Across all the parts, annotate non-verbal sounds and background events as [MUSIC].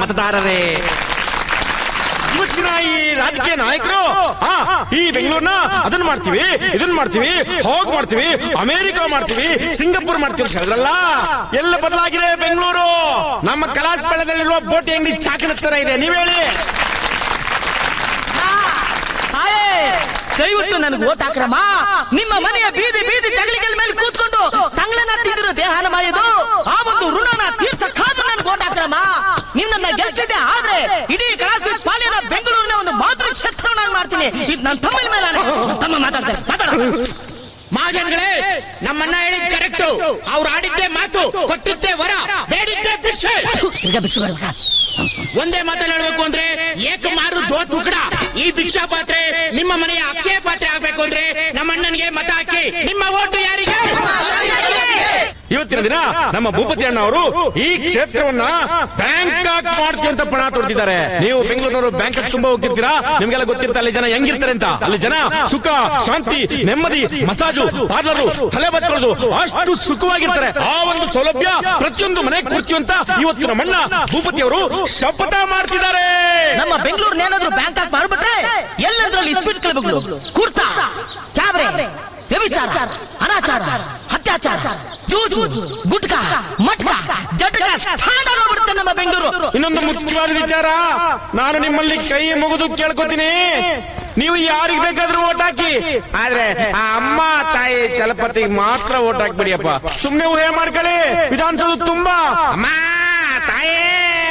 ಮತದಾರರೇ. ಇವತ್ತಿನ ಈ ರಾಜಕೀಯ ನಾಯಕರು ಈ ಬೆಂಗಳೂರ್ನ ಅದನ್ನ ಮಾಡ್ತೀವಿ, ಇದನ್ನ ಮಾಡ್ತೀವಿ, ಹೋಗ್ ಮಾಡ್ತೀವಿ ಅಮೆರಿಕ ಮಾಡ್ತೀವಿ, ಸಿಂಗಾಪುರ್ ಮಾಡ್ತೀವಿ ಹೇಳಿದ್ರಲ್ಲ, ಎಲ್ಲ ಬದಲಾಗಿದೆ ಬೆಂಗಳೂರು. ನಮ್ಮ ಕಲಾಸ್ಪಳದಲ್ಲಿರುವ ಬೋಟಿ ಅಂಗಡಿ ಚಾಕನ ತರ ಇದೆ ನೀವ್ ಹೇಳಿ ದಯವಿಟ್ಟು ನನಗೆ ಓಟ್ ಹಾಕ್ರಮ್ಮ. ನಿಮ್ಮ ಮನೆಯ ಬೀದಿ ಬೀದಿ ಜಗಳಿಗಳ ಮೇಲೆ ನೀವು ನನ್ನ ಗೆಲ್ಸಿದ್ದೆ ಆದ್ರೆ ಇಡೀ ಕ್ಲಾಸ್ ಪಾಲಿನ ಬೆಂಗಳೂರಿನ ಒಂದು ಮಾತೃ ಕ್ಷೇತ್ರವನ್ನಾಗಿ ಮಾಡ್ತೀನಿ. ಇದು ನನ್ನ ತಮ್ಮನ ಮೇಲೆ. ತಮ್ಮ ಮಾತಾಡ್ತಾರೆ ಮಾತಾಡ. ಮಹಾಜನ್ಗಳೇ ನಮ್ಮನ್ನ ಹೇಳಿದ್ ಕರೆಕ್ಟ್. ಅವ್ರು ಆಡಿದ್ದೆ ಮಾತು ಕೊಟ್ಟಿದ್ದೆ ವರ ಬೇಡಿದ್ದೆ ಭಿಕ್ಷೆ. ಈಗ ಭಿಕ್ಷೆ ಬರ್ಬೇಕಾ? ಒಂದೇ ಮಾತಲ್ಲಿ ಹೇಳ್ಬೇಕು ಅಂದ್ರೆ ಏಕ ಮಾರು ದೋ ತುಕಡ ಈ ಭಿಕ್ಷಾ ಪಾತ್ರೆ ನಿಮ್ಮ ಮನೆಯ ಅಕ್ಷಯ ಪಾತ್ರೆ ಆಗ್ಬೇಕು ಅಂದ್ರೆ ನಮ್ಮ ಅಣ್ಣನಿಗೆ ಮತ ಹಾಕಿ ನಿಮ್ಮ ಓಟು ಯಾರಿಗೆ ಇವತ್ತಿನ ದಿನ ನಮ್ಮ ಭೂಪತಿ ಅಣ್ಣ ಅವರು ಈ ಕ್ಷೇತ್ರವನ್ನ ಬ್ಯಾಂಕಾಕ್ ಮಾಡ್ತೀವಿ ಅಂತ ಪಣ ತೊಡ್ತಿದ್ದಾರೆ ನೀವು ಬೆಂಗಳೂರಿನವರು ಬ್ಯಾಂಕ್ ತುಂಬಾ ಹೋಗ್ತಿರ್ತೀರಾ? ನಿಮ್ಗೆಲ್ಲ ಗೊತ್ತಿರುತ್ತೆ ಅಲ್ಲಿ ಜನ ಹೆಂಗಿರ್ತಾರೆ ಅಂತ. ಅಲ್ಲಿ ಜನ ಸುಖ, ಶಾಂತಿ, ನೆಮ್ಮದಿ, ಮಸಾಜು, ಪಾರ್ಲರು, ತಲೆ ಬತ್ಕೊಳ್ಳೋದು ಅಷ್ಟು ಸುಖವಾಗಿರ್ತಾರೆ. ಆ ಒಂದು ಸೌಲಭ್ಯ ಪ್ರತಿಯೊಂದು ಮನೆ ಕೊಡ್ತೀವಿ ಅಂತ ಇವತ್ತು ನಮ್ಮಣ್ಣ ಭೂಪತಿ ಅವರು ಶಪಥ ಮಾಡ್ತಿದ್ದಾರೆ. ನಮ್ಮ ಬೆಂಗಳೂರಿನ ಏನಾದ್ರು ಬ್ಯಾಂಕ್ ಆಗಿ ಮಾಡ್ಬಿಟ್ರೆ ಎಲ್ಲದ್ರಲ್ಲಿ ಇಸ್ಪೀಟ್ ಕ್ಲಬ್ಗಳು ಕುರ್ತಾ, ಕ್ಯಾಬ್ರೆ ಅನಾಚಾರ. ಅತ್ಯಾಚಾರ ಜೂಜು, ಗುಟ್ಕಾ, ಮಟ್ಕಾ, ಜಟಕ ಸ್ಥಾನ ಆಗೋಗ್ಬಿಡುತ್ತೆ ನಮ್ಮ ಬೆಂಗಳೂರು. ಇನ್ನೊಂದು ಮುಖ್ಯವಾದ ವಿಚಾರ, ನಾನು ನಿಮ್ಮಲ್ಲಿ ಕೈ ಮುಗಿದು ಕೇಳ್ಕೊತೀನಿ. ನೀವು ಯಾರಿಗೆ ಬೇಕಾದ್ರೂ ಓಟ್ ಹಾಕಿ. ಆದ್ರೆ ಆ ಅಮ್ಮ, ತಾಯಿ, ಚಲಪತಿ ಮಾತ್ರ ಓಟ್ ಹಾಕ್ಬಿಡಿಯಪ್ಪ. ಸುಮ್ನೆ ಊಹೆ ಮಾಡ್ಕೊಳ್ಳಿ. ವಿಧಾನಸೌಧ ತುಂಬಾ. ಅಮ್ಮ, ತಾಯೇ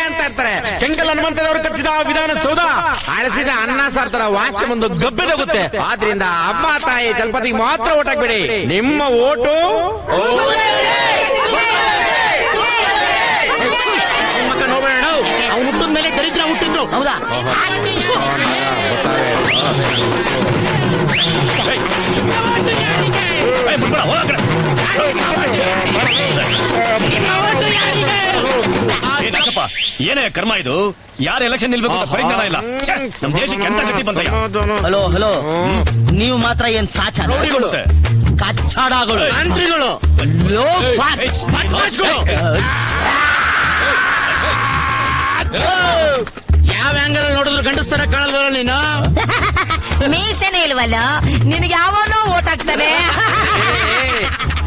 ಅಂತ ಇರ್ತಾರೆ. ಕೆಂಗಲ್ ಹನುಮಂತದವರು ಕಟ್ಟಿಸಿದ ಆ ವಿಧಾನಸೌಧ. ಅಳಸಿದ ಅನ್ನ ಸಾರ್ತರ ವಾಸ್ತು ಬಂದು ಗಬ್ಬೆದೋಗುತ್ತೆ ಆದ್ರಿಂದ ಅಮ್ಮ ತಾಯಿ ಚಲಪತಿಗೆ ಮಾತ್ರ ಓಟ್ ಹಾಕ್ಬಿಡಿ ನಿಮ್ಮ ಓಟು ಮಕ್ಕ ನೋಡೋಣ ಅವ್ನು ಹುಟ್ಟಿದ ಮೇಲೆ ದರಿದ್ರ ಹುಟ್ಟಿದ್ದು. ಹೌದಾ? ನಾಗಪ್ಪ, ಏನೇ ಕರ್ಮ ಇದು? ಯಾರ ಎಲೆಕ್ಷನ್ ನಿಲ್ಬೇಕು ಅಂತ ಪರಿಜ್ಞಾನ ಇಲ್ಲ. ಛೆ, ನಮ್ ದೇಶಕ್ಕೆ ಎಂತ ಗತಿ ಬಂತಯ್ಯ? Hello hello. ನೀವು ಮಾತ್ರ ಏನ್ ಸಾಚ. ಕಚ್ಚಾಡಗಳು. ಮಂತ್ರಿಗಳು. ಲೋ ಫಾಟ್. ಫಾಕ್ಸ್. ಮಾತಾಡ್ಸ್ಕೊಳು. ಯಾವ ಆಂಗಲ್ ನೋಡಿದ್ರು ಗಂಡಸ್ತರ ಕಾಣಲ್ವಲ್ಲ ನೀನು? [LAUGHS] ಮೀಸನೆ ಇಲ್ವಲ್ಲ? ನಿನಗೆ ಯಾವನೋ ಓಟ್ ಹಾಕ್ತಾನೆ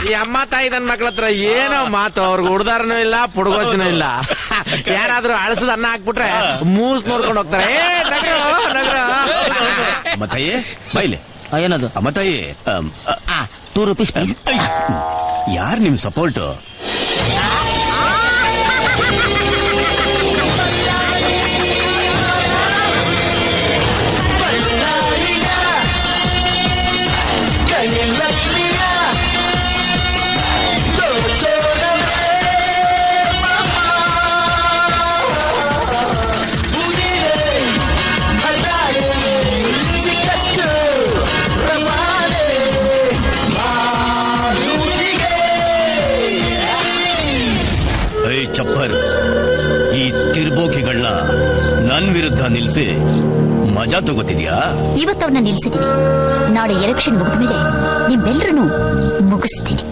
ಈ ಅಮ್ಮ ತಾಯಿ ನನ್ನ ಮಕ್ಳ ಹತ್ರ ಏನೋ ಮಾತು ಅವ್ರಿಗೆ ಹುಡ್ದಾರನೂ ಇಲ್ಲ ಪುಡ್ಗೋಸಿನೂ ಇಲ್ಲ. ಯಾರಾದ್ರೂ ಅಳಸದ ಅನ್ನ ಹಾಕ್ಬಿಟ್ರೆ ಮೂಸ್ ನೋಡ್ಕೊಂಡು ಹೋಗ್ತಾರೆ. ಏ ನಗರ ನಗರ. ಅಮ್ಮ ತಾಯಿ ಬೈಲೆ ಏನದು? ಟೂ ರುಪೀಸ್ ಯಾರ್ ನಿಮ್ ಸಪೋರ್ಟ್ ಚಪ್ಪರ್. ಈ ತಿರ್ಬೋಕಿಗಳನ್ನ ನನ್ ವಿರುದ್ಧ ನಿಲ್ಸಿ ಮಜಾ ತಗೋತಿದ್ಯಾ? ಇವತ್ತವನ್ನ ನಿಲ್ಸಿದೀನಿ ನಾಳೆ ಎಲೆಕ್ಷನ್ ಮುಗಿದ ಮೇಲೆ ನಿಮ್ಮೆಲ್ಲರನ್ನು ಮುಗಿಸ್ತೀನಿ!